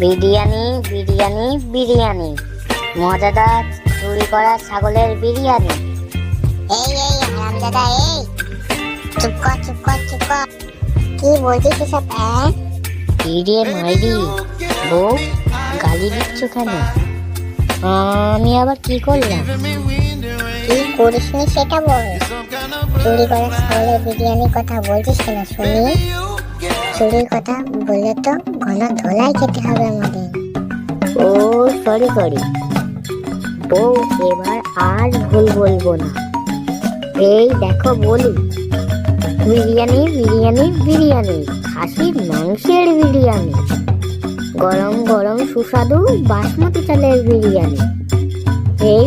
বিরিয়ানি বিরিয়ানি বিরিয়ানি। মজাদার চুরি করা ছাগলের বিরিয়ানি। এই এই হারামজাদা এই। চুপ কর চুপ কর চুপ কর। কি বলছিস এসব হ্যাঁ? ইরে মাইরি, বউ, গালি দিচ্ছ কেন? আমি আবার কি করলাম? কি করিসনি সেটা বল। চুরি করা ছাগলের বিরিয়ানির কথা বলছিস কেন শুনি? চুরির কথা বললে তো ঘন ধোলাই খেতে হবে আমাদের। ও, সরি সরি। বউ, এবার আর ভুল বলব না। এই দেখো বলি, বিরিয়ানি বিরিয়ানি বিরিয়ানি, খাসির মাংসের বিরিয়ানি, গরম গরম সুস্বাদু বাসমতি চালের বিরিয়ানি। এই